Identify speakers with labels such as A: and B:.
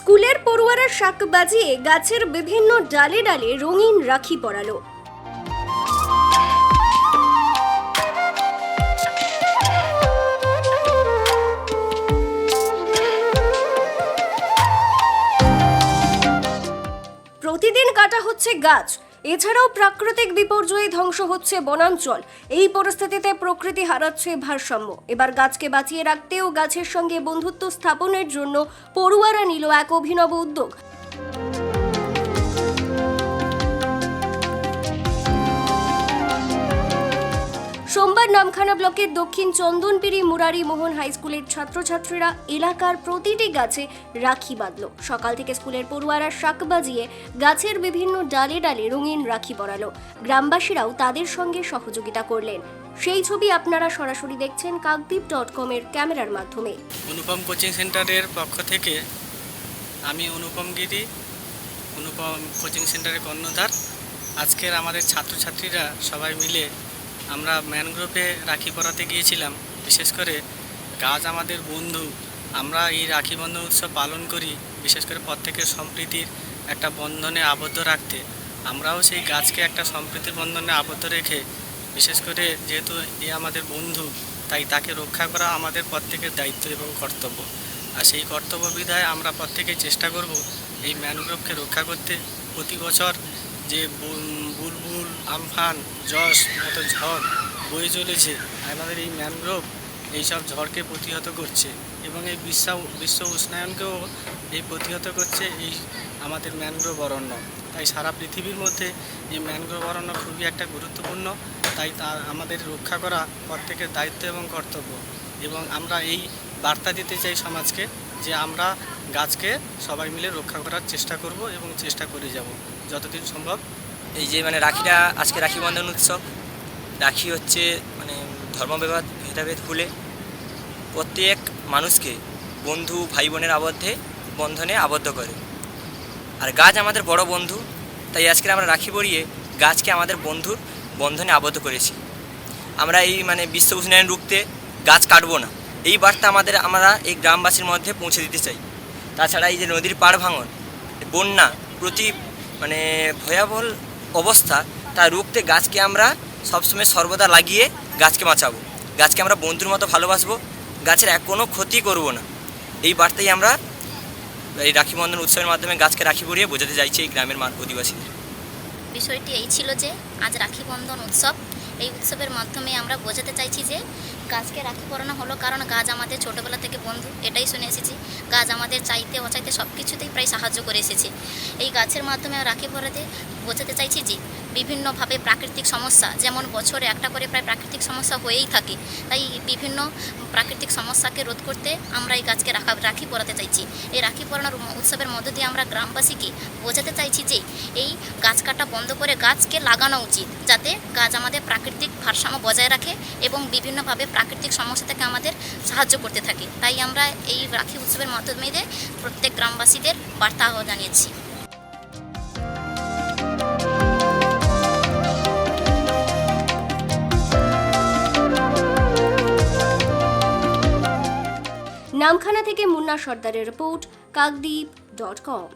A: স্কুলের পড়ুয়ারা শাক বাজিয়ে গাছের বিভিন্ন ডালে ডালে রঙিন রাখি পরালো। প্রতিদিন কাটা হচ্ছে গাছ। এছাড়াও প্রাকৃতিক বিপর্যয়ে ধ্বংস হচ্ছে বনাঞ্চল। এই পরিস্থিতিতে প্রকৃতি হারাচ্ছে ভারসাম্য। এবার গাছকে বাঁচিয়ে রাখতে ও গাছের সঙ্গে বন্ধুত্ব স্থাপনের জন্য পড়ুয়ারা নিল এক অভিনব উদ্যোগ। নামখানা ব্লকের দক্ষিণ চন্দনপিড়ি মুরারি মোহন হাই স্কুলের ছাত্রছাত্রীরা এলাকার প্রতিটি গাছে রাখি বাঁধল। সকাল থেকে স্কুলের পড়ুয়ারা শাক বাজিয়ে গাছের বিভিন্ন ডালে ডালে রঙিন রাখি পরালো। গ্রামবাসীরাও তাদের সঙ্গে সহযোগিতা করলেন। সেই ছবি আপনারা সরাসরি দেখছেন কাকদ্বীপ ডট কমের ক্যামেরার মাধ্যমে।
B: অনুপম কোচিং সেন্টারের পক্ষ থেকে আমি অনুপম গিরি, অনুপম কোচিং সেন্টারের কর্ণধার। আজকের আমাদের ছাত্রছাত্রীরা সবাই মিলে আমরা ম্যানগ্রোভে রাখি পরাতে গিয়েছিলাম। বিশেষ করে গাছ আমাদের বন্ধু, আমরা এই রাখি বন্ধন উৎসব পালন করি, বিশেষ করে প্রত্যেকের সম্প্রীতির একটা বন্ধনে আবদ্ধ রাখতে। আমরাও সেই গাছকে একটা সম্প্রীতির বন্ধনে আবদ্ধ রেখে, বিশেষ করে যেহেতু এ আমাদের বন্ধু, তাই তাকে রক্ষা করা আমাদের প্রত্যেকের দায়িত্ব এবং কর্তব্য। আর সেই কর্তব্য বিধায় আমরা প্রত্যেকেই চেষ্টা করব এই ম্যানগ্রোভকে রক্ষা করতে। প্রতি বছর যে বুলবুল, আমফান, যশ, মতো ঝড় বয়ে চলেছে, আমাদের এই ম্যানগ্রোভ এইসব ঝড়কে প্রতিহত করছে এবং এই বিশ্ব বিশ্ব উষ্ণায়নকেও এই প্রতিহত করছে এই আমাদের ম্যানগ্রোভ অরণ্য। তাই সারা পৃথিবীর মধ্যে এই ম্যানগ্রোভ অরণ্য খুবই একটা গুরুত্বপূর্ণ, তাই তা আমাদের রক্ষা করা প্রত্যেকের দায়িত্ব এবং কর্তব্য। এবং আমরা এই বার্তা দিতে চাই সমাজকে যে আমরা গাছকে সবাই মিলে রক্ষা করার চেষ্টা করব এবং চেষ্টা করে যাব, যতদিন সম্ভব।
C: এই যে মানে রাখিটা, আজকে রাখি বন্ধন উৎসব। রাখি হচ্ছে মানে ধর্মবিবাদ, ভেদাভেদ ভুলে প্রত্যেক মানুষকে বন্ধু ভাই বোনের আবদ্ধে, বন্ধনে আবদ্ধ করে। আর গাছ আমাদের বড় বন্ধু, তাই আজকে আমরা রাখি পরিয়ে গাছকে আমাদের বন্ধুর বন্ধনে আবদ্ধ করেছি। আমরা এই মানে বিশ্ব উষ্ণায়ন রুখতে গাছ কাটবো না। এই বার্তা আমাদের, আমরা এই গ্রামবাসীর মধ্যে পৌঁছে দিতে চাই। তাছাড়া এই যে নদীর পাড় ভাঙন, বন্যা প্রতি মানে ভয়াবহ অবস্থা তা রুখতে গাছকে আমরা সবসময় সর্বদা লাগিয়ে গাছকে বাঁচাবো। গাছকে আমরা বন্ধুর মতো ভালোবাসবো, গাছের এক কোনো ক্ষতি করব না। এই বার্তাই আমরা এই রাখি বন্ধন উৎসবের মাধ্যমে গাছকে রাখি পরিয়ে বোঝাতে চাইছি এই গ্রামের অধিবাসীদের।
D: বিষয়টি এই ছিল যে, আজ রাখি বন্ধন উৎসব এই উৎসবের মাধ্যমে আমরা বোঝাতে চাইছি যে গাছকে রাখি পরানো হলো কারণ গাছ আমাদের ছোটোবেলা থেকে বন্ধু, এটাই শুনে এসেছি। গাছ আমাদের চাইতে, অচাইতে সব কিছুতেই প্রায় সাহায্য করে এসেছে। এই গাছের মাধ্যমে রাখি পরাতে বোঝাতে চাইছি যে বিভিন্নভাবে প্রাকৃতিক সমস্যা, যেমন বছরে একটা করে প্রায় প্রাকৃতিক সমস্যা হয়েই থাকে, তাই বিভিন্ন প্রাকৃতিক সমস্যাকে রোধ করতে আমরা এই গাছকে রাখা, রাখি পরাতে চাইছি। এই রাখি পরানোর উৎসবের মধ্য দিয়ে আমরা গ্রামবাসীকে বোঝাতে চাইছি যে এই কাটা বন্ধ করে গাছকে লাগানো উচিত, যাতে গাছ আমাদের প্রাকৃতিক ভারসাম্য বজায় রাখে এবং বিভিন্নভাবে প্রাকৃতিক সমস্যা থেকে আমাদের সাহায্য করতে থাকে। তাই আমরা এই রাখি উৎসবের মাধ্যমে প্রত্যেক গ্রামবাসীদের বার্তা জানিয়েছি।
A: নামখানা থেকে মুন্না সর্দারের রিপোর্ট, কাকদ্বীপ ডট কম।